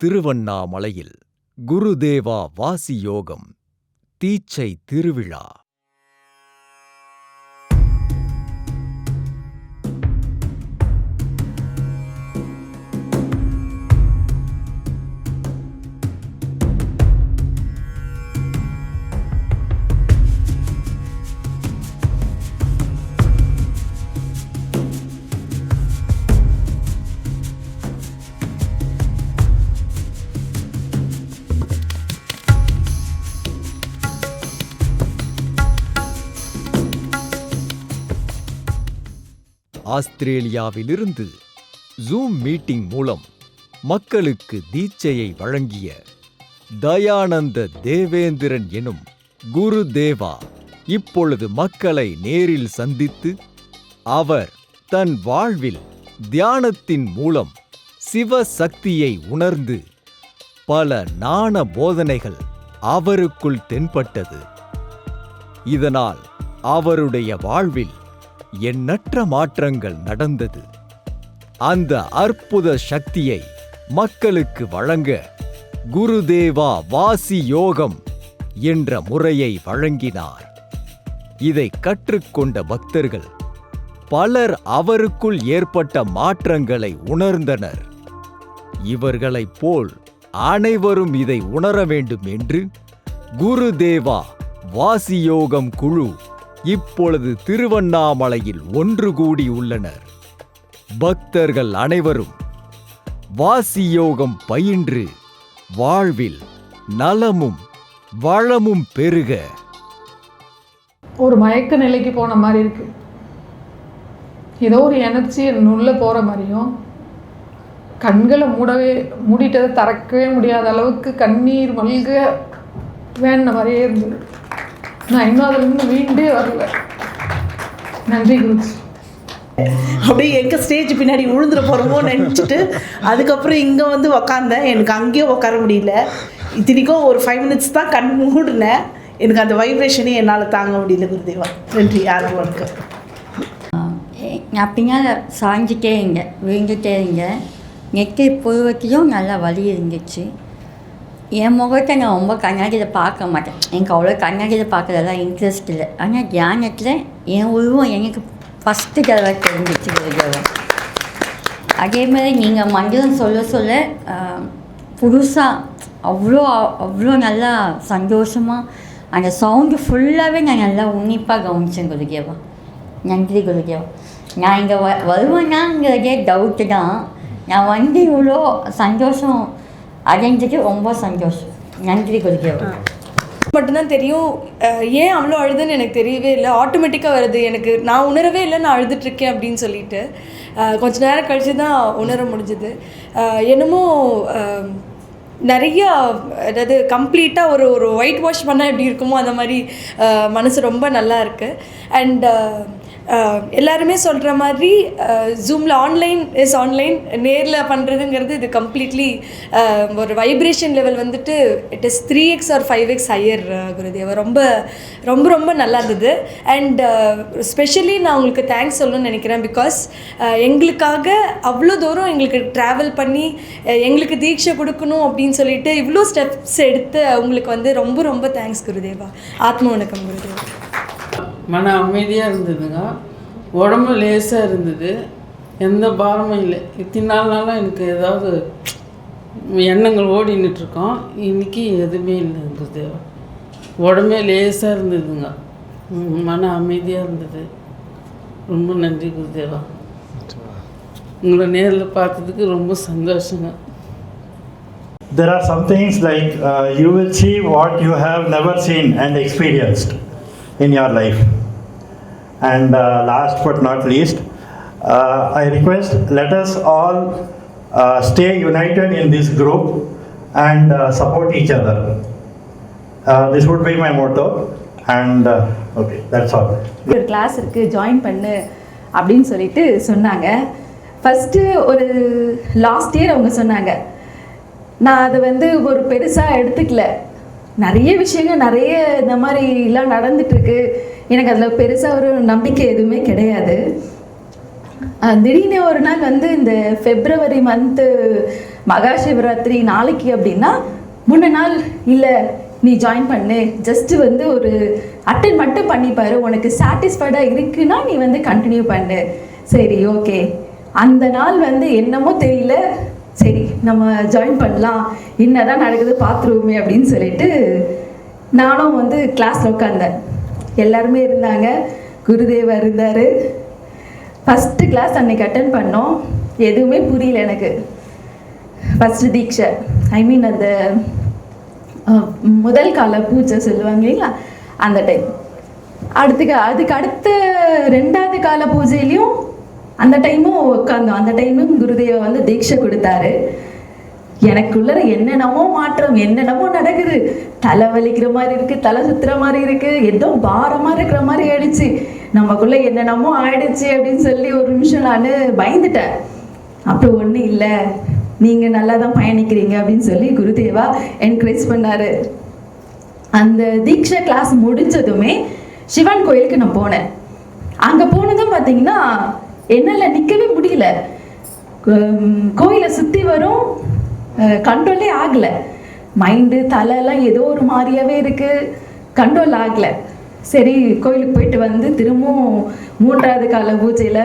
திருவண்ணாமலையில் குருதேவா வாசி யோகம் தீச்சை திருவிழா. ஆஸ்திரேலியாவிலிருந்து ஜூம் மீட்டிங் மூலம் மக்களுக்கு தீட்சையை வழங்கிய தயானந்த தேவேந்திரன் எனும் குரு தேவா இப்பொழுது மக்களை நேரில் சந்தித்து அவர் தன் வாழ்வில் தியானத்தின் மூலம் சிவசக்தியை உணர்ந்து பல நாண போதனைகள் அவருக்குள் தென்பட்டது. இதனால் அவருடைய வாழ்வில் எண்ணற்ற மாற்றங்கள் நடந்தது. அந்த அற்புத சக்தியை மக்களுக்கு வழங்க குருதேவா வாசி யோகம் என்ற முறையை வழங்கினார். இதை கற்றுக்கொண்ட பக்தர்கள் பலர் அவருக்குள் ஏற்பட்ட மாற்றங்களை உணர்ந்தனர். இவர்களைப் போல் அனைவரும் இதை உணர வேண்டும் என்று குருதேவா வாசியோகம் குழு இப்பொழுது திருவண்ணாமலையில் ஒன்று கூடி உள்ளனர். பக்தர்கள் அனைவரும் வாசியோகம் பயின்று வாழ்வில் நலமும் வளமும் பெருக. ஒரு மயக்க நிலைக்கு போன மாதிரி இருக்கு. ஏதோ ஒரு எனர்ஜி என் உள்ள போகிற மாதிரியும் கண்களை மூடவே மூடிட்டதை திறக்கவே முடியாத அளவுக்கு கண்ணீர் மல்க வேண்ட மாதிரியே இருந்தது. நான் இன்னும் அதுலேருந்து மீண்டே வரல நன்றி குருஜி. அப்படியே எங்கே ஸ்டேஜ் பின்னாடி விழுந்துட போகிறோமோ நினச்சிட்டு அதுக்கப்புறம் இங்கே வந்து உக்காந்தேன். எனக்கு அங்கேயும் உட்கார முடியல. இத்தனைக்கும் ஒரு ஃபைவ் மினிட்ஸ் தான் கண் மூடினேன். எனக்கு அந்த வைப்ரேஷனே என்னால் தாங்க முடியல குருதேவா. நன்றி யாரும் வணக்கம். பின்னால் சாஞ்சிட்டே இருந்தேன் விழுந்துட்டே இருந்தேன் நெற்றி புருவத்திலும் நல்லா வலி இருந்துச்சு. என் முகத்தை நான் ரொம்ப கண்ணாடியில் பார்க்க மாட்டேன். எனக்கு அவ்வளோ கண்ணாடியில் பார்க்குறதெல்லாம் இன்ட்ரெஸ்ட் இல்லை. ஆனால் தியானத்தில் என் உருவம் எனக்கு ஃபஸ்ட்டு தடவை தெரிஞ்சிச்சு குருதேவன் அதே மாதிரி நீங்கள் மந்திரம் சொல்ல சொல்ல புதுசாக அவ்வளோ அவ்வளோ நல்லா சந்தோஷமாக அந்த சவுண்டு ஃபுல்லாகவே நான் நல்லா உன்னிப்பாக கவனிச்சேன் குருகேவா நன்றி குருகேவா நான் இங்கே வ வருவேனாங்கிறதே டவுட்டு தான். நான் வந்து இவ்வளோ சந்தோஷம் அடைஞ்சது ரொம்ப சந்தோஷம். நன்றி குருதேவா. மட்டும்தான் தெரியும். ஏன் அவ்வளோ அழுதுன்னு எனக்கு தெரியவே இல்லை. ஆட்டோமேட்டிக்காக வருது எனக்கு. நான் உணரவே இல்லை நான் அழுதுட்ருக்கேன் அப்படின்னு சொல்லிட்டு. கொஞ்ச நேரம் கழித்து தான் உணர முடிஞ்சுது. என்னமோ நிறையா அதாவது கம்ப்ளீட்டாக ஒரு ஒரு ஒயிட் வாஷ் பண்ணால் எப்படி இருக்குமோ அந்த மாதிரி மனசு ரொம்ப நல்லா இருக்குது அண்ட் எல்லாருமே சொல்கிற மாதிரி ஜூமில் ஆன்லைன் இஸ் ஆன்லைன் நேரில் பண்ணுறதுங்கிறது இது கம்ப்ளீட்லி ஒரு வைப்ரேஷன் லெவல் வந்துட்டு it is three X R five X higher Gurudeva. ரொம்ப ரொம்ப ரொம்ப நல்லா இருந்தது. அண்ட் ஸ்பெஷலி நான் உங்களுக்கு தேங்க்ஸ் சொல்லணும்னு நினைக்கிறேன் பிகாஸ் எங்களுக்காக அவ்வளோ தூரம் எங்களுக்கு ட்ராவல் பண்ணி எங்களுக்கு தீட்சை கொடுக்கணும் அப்படின்னு சொல்லிட்டு இவ்வளோ ஸ்டெப்ஸ் எடுத்து உங்களுக்கு வந்து ரொம்ப ரொம்ப தேங்க்ஸ் குருதேவா. ஆத்ம வணக்கம் குருதேவா. மன அமைதியாக இருந்ததுங்க. உடம்பு லேசாக இருந்தது. எந்த பாரமும் இல்லை. இத்தனை நாள் நாளாக எனக்கு ஏதாவது எண்ணங்கள் ஓடின்னுட்டுருக்கோம் இன்னைக்கு எதுவுமே இல்லை குருதேவா உடம்பே லேசாக இருந்ததுங்க. மன அமைதியாக இருந்தது. ரொம்ப நன்றி குருதேவா. உங்களை நேரில் பார்த்ததுக்கு ரொம்ப சந்தோஷங்க. There are some things like uh, you will see what you have never seen and experienced. In your life. And uh, last but not least, uh, I request let us all uh, stay united in this group and uh, support each other. Uh, this would be my motto. And uh, okay, that's all. ஒரு class இருக்குது join பண்ணு அப்படின்னு சொல்லிட்டு சொன்னாங்க first ஒரு last year அவங்க சொன்னாங்க நான் அதை வந்து ஒரு பெருசாக எடுத்துக்கல நிறைய விஷயங்கள் நிறைய இந்த மாதிரிலாம் நடந்துட்டுருக்கு. எனக்கு அதில் பெருசாக ஒரு நம்பிக்கை எதுவுமே கிடையாது. திடீர்னு ஒரு நாள் வந்து இந்த ஃபெப்ரவரி மந்த்து மகா சிவராத்திரி நாளைக்கு அப்படின்னா முன்ன நாள் இல்லை நீ ஜாயின் பண்ணு. ஜஸ்ட்டு வந்து ஒரு அட்டன் மட்டும் பண்ணி உனக்கு சாட்டிஸ்ஃபைடாக இருக்குன்னா நீ வந்து கண்டினியூ பண்ணு. சரி ஓகே அந்த நாள் வந்து என்னமோ தெரியல. சரி நம்ம ஜாயின் பண்ணலாம். என்னதான் நடக்குது பாத்ரூமே அப்படின்னு சொல்லிட்டு நானும் வந்து கிளாஸில் உட்காந்தேன் எல்லாருமே இருந்தாங்க. குருதேவா இருந்தார். ஃபஸ்ட்டு கிளாஸ் அன்னைக்கு அட்டன் பண்ணோம். எதுவுமே புரியல எனக்கு. ஃபஸ்ட்டு தீட்சை. ஐ மீன் அந்த முதல் கால பூஜை சொல்லுவாங்க இல்லைங்களா? அந்த டைம் அடுத்துக்கு அதுக்கு அடுத்த ரெண்டாவது கால பூஜையிலையும் அந்த டைமும் உட்காந்தோம் அந்த டைமும் குருதேவை வந்து தீட்சை கொடுத்தாரு. எனக்குள்ள என்னென்னமோ மாற்றம் என்னென்னமோ நடக்குது. தலை வலிக்கிற மாதிரி இருக்கு தலை சுத்துற மாதிரி இருக்கு ஏதோ பாரமா இருக்கிற மாதிரி ஆயிடுச்சு. நமக்குள்ள என்னென்னமோ ஆயிடுச்சு அப்படின்னு சொல்லி ஒரு நிமிஷம் நான் பயந்துட்டேன். அப்புறம் ஒன்றும் இல்லை. நீங்கள் நல்லா தான் பயணிக்கிறீங்க அப்படின்னு சொல்லி குருதேவா என்கரேஜ் பண்ணாரு. அந்த தீக்ஷா கிளாஸ் முடிஞ்சதுமே சிவன் கோயிலுக்கு நான் போனேன். அங்கே போனதும் பார்த்தீங்கன்னா என்னால் நிற்கவே முடியல. கோயிலை சுற்றி வரும் கண்ட்ரோலே ஆகலை. மைண்டு தலையெல்லாம் ஏதோ ஒரு மாதிரியாவே இருக்குது கண்ட்ரோல் ஆகலை. சரி கோயிலுக்கு போயிட்டு வந்து திரும்பவும் மூன்றாவது கால பூஜையில்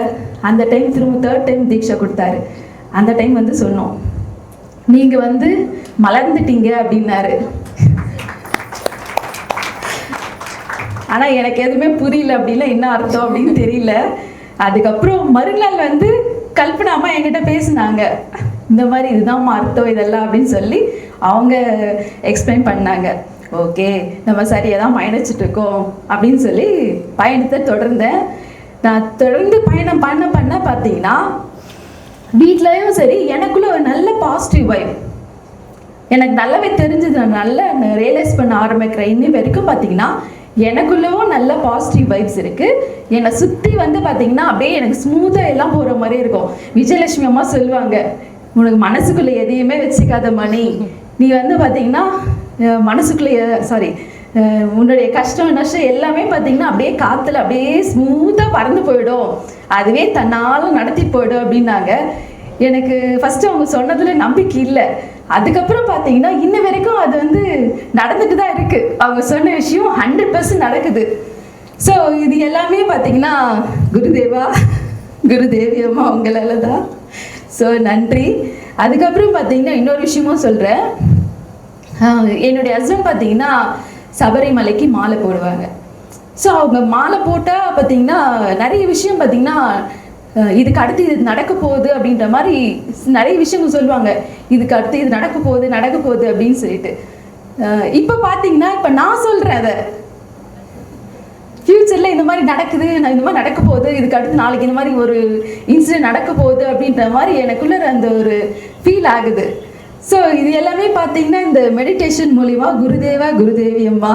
அந்த டைம் திரும்ப தேர்ட் டைம் தீட்சை கொடுத்தாரு. அந்த டைம் வந்து சொன்னோம். நீங்கள் வந்து மலர்ந்துட்டீங்க அப்படின்னாரு. ஆனால் எனக்கு எதுவுமே புரியல அப்படின்னா என்ன அர்த்தம் அப்படின்னு தெரியல. அதுக்கப்புறம் மறுநாள் வந்து கல்பனா அம்மா என்கிட்ட பேசினாங்க. இந்த மாதிரி இதுதான் அர்த்தம் இதெல்லாம் அப்படின்னு சொல்லி அவங்க எக்ஸ்பிளைன் பண்ணாங்க. ஓகே நம்ம சரியாக தான் பயணிச்சுட்டு இருக்கோம் அப்படின்னு சொல்லி பயணத்தை தொடர்ந்தேன். நான் தொடர்ந்து பயணம் பண்ண பண்ண பார்த்தீங்கன்னா வீட்லேயும் சரி எனக்குள்ள ஒரு நல்ல பாசிட்டிவ் வைப் எனக்கு நல்லாவே தெரிஞ்சது. நான் நல்லா ரியலைஸ் பண்ண ஆரம்பிக்கிறேன் இன்னி வரைக்கும் பார்த்தீங்கன்னா எனக்குள்ளவும் நல்ல பாசிட்டிவ் வைப்ஸ் இருக்கு. என்னை சுற்றி வந்து பார்த்தீங்கன்னா அப்படியே எனக்கு ஸ்மூத்தாக எல்லாம் போகிற மாதிரி இருக்கும். விஜயலட்சுமி அம்மா சொல்லுவாங்க உனக்கு மனசுக்குள்ள எதையுமே வச்சுக்காத மணி. நீ வந்து பார்த்தீங்கன்னா அஹ், மனசுக்குள்ள சாரி உன்னுடைய கஷ்டம் நஷ்டம் எல்லாமே பார்த்தீங்கன்னா அப்படியே காற்றுல அப்படியே ஸ்மூத்தாக பறந்து போயிடும். அதுவே தன்னால் நடத்தி போயிடும் அப்படின்னாங்க. எனக்கு ஃபர்ஸ்ட் அவங்க சொன்னதுல நம்பிக்கை இல்லை. அதுக்கப்புறம் பார்த்தீங்கன்னா இன்ன வரைக்கும் அது வந்து நடந்துட்டு தான் இருக்கு. அவங்க சொன்ன விஷயம் ஹண்ட்ரட் பர்சன்ட் நடக்குது. ஸோ இது எல்லாமே பார்த்தீங்கன்னா குருதேவா குருதேவி அம்மா அவங்களால தான். ஸோ நன்றி. அதுக்கப்புறம் பார்த்தீங்கன்னா இன்னொரு விஷயமும் சொல்கிறேன் என்னுடைய ஹஸ்பண்ட் பார்த்தீங்கன்னா சபரிமலைக்கு மாலை போடுவாங்க. ஸோ அவங்க மாலை போட்டால் பார்த்தீங்கன்னா நிறைய விஷயம் பார்த்தீங்கன்னா இதுக்கு அடுத்து இது நடக்க போகுது அப்படின்ற மாதிரி நிறைய விஷயங்கள் சொல்லுவாங்க. இதுக்கு அடுத்து இது நடக்க போகுது நடக்க போகுது அப்படின்னு சொல்லிட்டு. இப்போ பார்த்தீங்கன்னா இப்போ நான் சொல்கிறேன் அதை. ஃப்யூச்சரில் இந்த மாதிரி நடக்குது நான் இந்த மாதிரி நடக்க போகுது இதுக்கு அடுத்து நாளைக்கு இந்த மாதிரி ஒரு இன்சிடென்ட் நடக்க போகுது அப்படின்ற மாதிரி எனக்குள்ள அந்த ஒரு ஃபீல் ஆகுது. ஸோ இது எல்லாமே பார்த்தீங்கன்னா இந்த மெடிடேஷன் மூலிமா குருதேவா குருதேவி அம்மா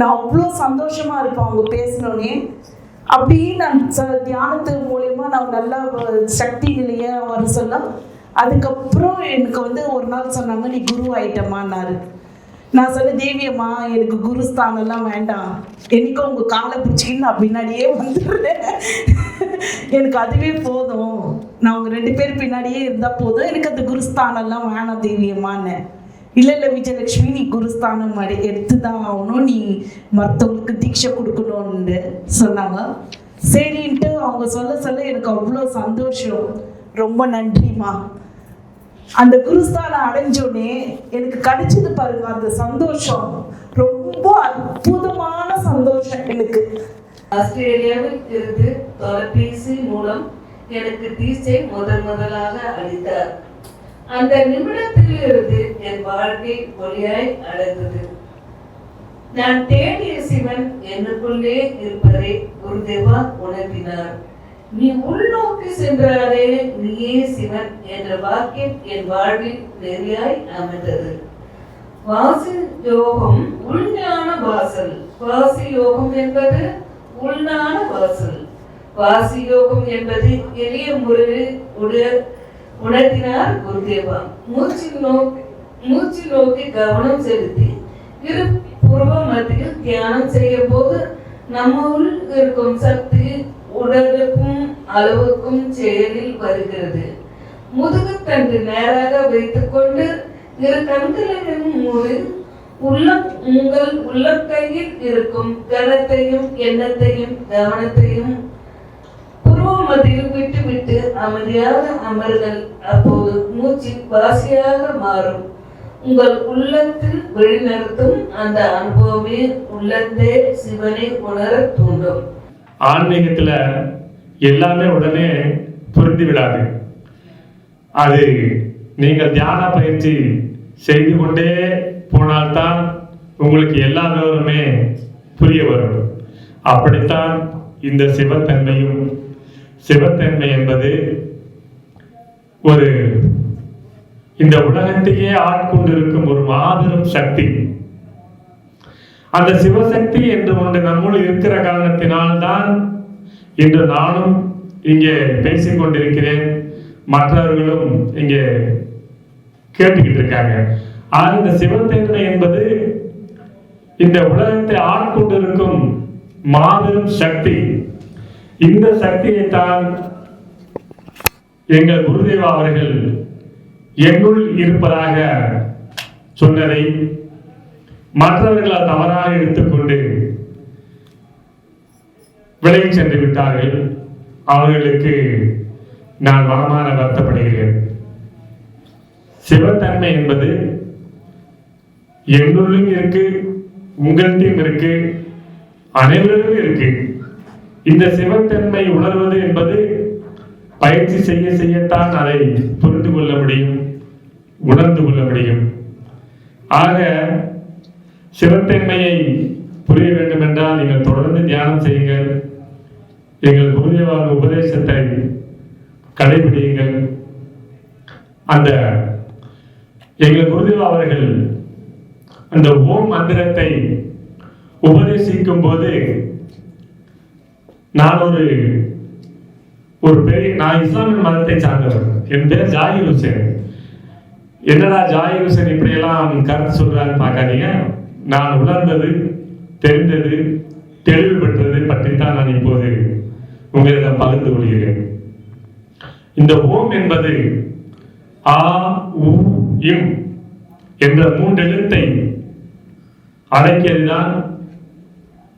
நான் அவ்வளோ சந்தோஷமாக இருப்பேன் அவங்க பேசினோடனே அப்படியே நான் ச- தியானத்து மூலயமா நான் நல்லா சக்தி நிலைய வர சொல்ல அதுக்கப்புறம் எனக்கு வந்து ஒரு நாள் சொன்னாங்க நீ குரு ஆயிட்டமான்னாரு நான் சொன்ன தேவியம்மா எனக்கு குருஸ்தானம்லாம் வேண்டாம். எனக்கும் உங்கள் காலை பிடிச்சிக்கின்னு நான் பின்னாடியே வந்துடுறேன். எனக்கு அதுவே போதும். நான் உங்கள் ரெண்டு பேர் பின்னாடியே இருந்தால் போதும். எனக்கு அந்த குருஸ்தானம்லாம் வேணாம் தேவியம்மான்னு. இல்லை இல்லை விஜயலட்சுமி நீ குருஸ்தானம் மாதிரி எடுத்து தான் ஆகணும். நீ மற்றவங்களுக்கு தீட்சை கொடுக்கணும்னு சொன்னாங்க. சரின்ட்டு அவங்க சொல்ல சொல்ல எனக்கு அவ்வளோ சந்தோஷம். ரொம்ப நன்றிம்மா. அந்த குருஸ்தானம் அடைஞ்சோடனே எனக்கு கிடைச்சது பாருங்க அந்த சந்தோஷம். ரொம்ப அற்புதமான சந்தோஷம் எனக்கு. ஆஸ்திரேலியாவில் இருந்து தொலைபேசி மூலம் எனக்கு தீட்சை முதல் முதலாக அளித்தார். அந்த நிமிடத்திலிருந்து என் வாழ்க்கை ஒளியாய் அடைந்தது. நான் தேடிய சிவன் எனக்குள்ளே இருப்பதை குருதேவா உணர்த்தினார். நீ உள்நோக்கி சென்றாலே நீயே சிவன் என்ற வாக்கியம் என் வாழ்வில் நெறியாய் அமைந்தது. வாசி யோகம் உள்ஞான வாசல். வாசி யோகம் என்பது உள்ஞான வாசல். வாசி யோகம் என்பது எளிய முறையில் உடைய உணர்த்தினார் குருதேவா. மூச்சில் நோக்கி மூச்சில் நோக்கி கவனம் செலுத்தி இரு புருவ மத்தியில் தியானம் செய்ய போது நம்ம உள் இருக்கும் சக்தி உடலுக்கும் அளவுக்கும் செயலில் வருகிறது. முதுகுத்தண்டு நேராக வைத்துக்கொண்டு இரு கண்களையும் மூடி உள்ள உங்கள் உள்ளக்கையில் இருக்கும் கனத்தையும் எண்ணத்தையும் கவனத்தையும் புருவமத்தியில் விட்டுவிட்டு அமைதியாக அமருங்கள் அப்போது மூச்சு வாசியாக மாறும். உங்கள் உள்ளத்தில் வழிநடத்தும் அந்த அனுபவமே உள்ளத்தே சிவனை உணர தூண்டும். ஆன்மீகத்துல எல்லாமே உடனே புரிந்து விடாது. அது நீங்கள் தியான பயிற்சி செய்து கொண்டே போனால்தான் உங்களுக்கு எல்லா விவரமே புரிய வரும். அப்படித்தான் இந்த சிவத்தன்மையும் சிவத்தன்மை என்பது ஒரு இந்த உலகத்தையே ஆட்கொண்டிருக்கும் ஒரு மாபெரும் சக்தி. அந்த சிவசக்தி என்று ஒன்று நம்முள் இருக்கிற காரணத்தினால்தான் இன்று நானும் இங்கே பேசிக் கொண்டிருக்கிறேன் மற்றவர்களும் இங்கே கேட்டுக்கிட்டு இருக்காங்க ஆக இந்த சிவத்தன்மை என்பது இந்த உலகத்தை ஆட்கொண்டிருக்கும் மாபெரும் சக்தி. இந்த சக்தியைத்தான் எங்கள் குருதேவா அவர்கள் எங்குள் இருப்பதாக சொன்னதை மற்றவர்களால் தவறாக எடுத்துக்கொண்டு விலகி சென்று விட்டார்கள். அவர்களுக்கு நான் மனமான வருத்தப்படுகிறேன். சிவத்தன்மை என்பது என்னுள்ளும் இருக்கு உங்கள்கிட்டையும் இருக்கு அனைவரிலும் இருக்கு. இந்த சிவத்தன்மை உணர்வது என்பது பயிற்சி செய்ய செய்யத்தான் அதை புரிந்து கொள்ள முடியும் உணர்ந்து கொள்ள முடியும். ஆக சிவத்தன்மையை புரிய வேண்டும் என்றால் நீங்கள் தொடர்ந்து தியானம் செய்யுங்கள். எங்கள் குருதேவாவின் உபதேசத்தை கடைபிடியுங்கள். அந்த எங்கள் குருதேவா அவர்கள் அந்த ஓம் மந்திரத்தை உபதேசிக்கும் போது நான் ஒரு ஒரு பெரிய நான் இஸ்லாமிய மதத்தை சார்ந்தவர் என் பேர் ஜாகிர் ஹுசேன். என்னடா ஜாகிர் ஹுசேன் இப்படியெல்லாம் கருத்து சொல்றான்னு பார்க்காதீங்க. நான் உணர்ந்தது தெரிந்தது தெளிவு பெற்றது பற்றி தான் நான் இப்போது உங்களிடம் பகிர்ந்து கொள்கிறேன். இந்த ஓம் என்பது ஆ உ இம் என்ற மூன்று எழுத்தை அடக்கியதுதான்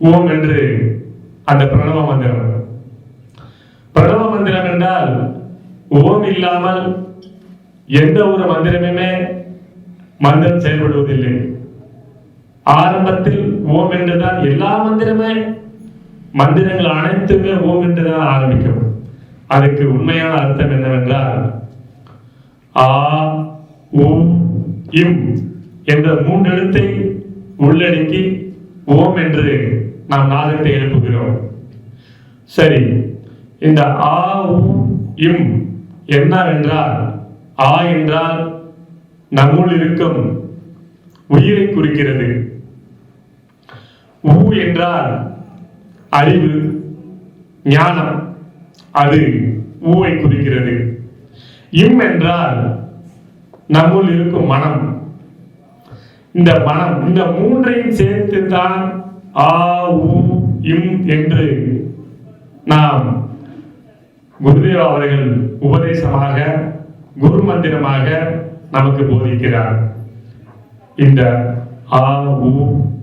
ஓம் என்று அந்த பிரணவ மந்திரம். பிரணவ மந்திரம் என்றால் ஓம் இல்லாமல் எந்த ஒரு மந்திரமுமே மந்திரம் செயல்படுவதில்லை. ஆரம்பத்தில் ஓம் என்றுதான் எல்லா மந்திரமே மந்திரங்கள் அனைத்துமே ஓம் என்றுதான் ஆரம்பிக்கும். அதுக்கு உண்மையான அர்த்தம் என்னவென்றால் ஆ உ இம் என்ற மூன்று எழுத்தை உள்ளடக்கி ஓம் என்று நாம் நாதத்தை எழுப்புகிறோம். சரி இந்த ஆ உ இம் என்னவென்றால் ஆ என்றால் நம்முள் இருக்கும் உயிரை குறிக்கிறது. உ என்றால் அறிவு ஞானம் அது ஊவை குறிக்கிறது. இம் என்றால் நம்முள் இருக்கும் மனம். இந்த மனம் இந்த மூன்றையும் சேர்த்து தான் ஆ உ இம் என்று நாம் குருதேவ அவர்கள் உபதேசமாக குரு மந்திரமாக நமக்கு போதிக்கிறார். இந்த ஆ உ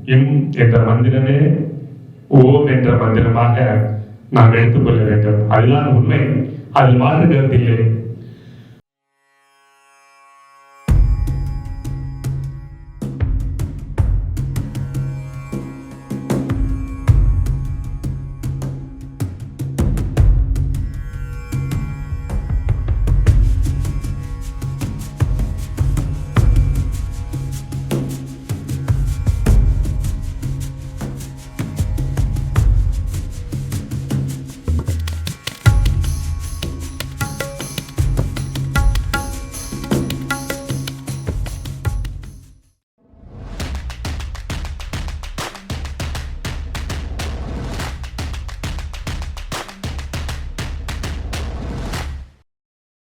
இம் என்ற மந்திரமே ஓம் என்ற மந்திரமாக நாம் எடுத்துக்கொள்ள வேண்டும். அதுதான் உண்மை. அதில் மாற்று கருத்து இல்லை.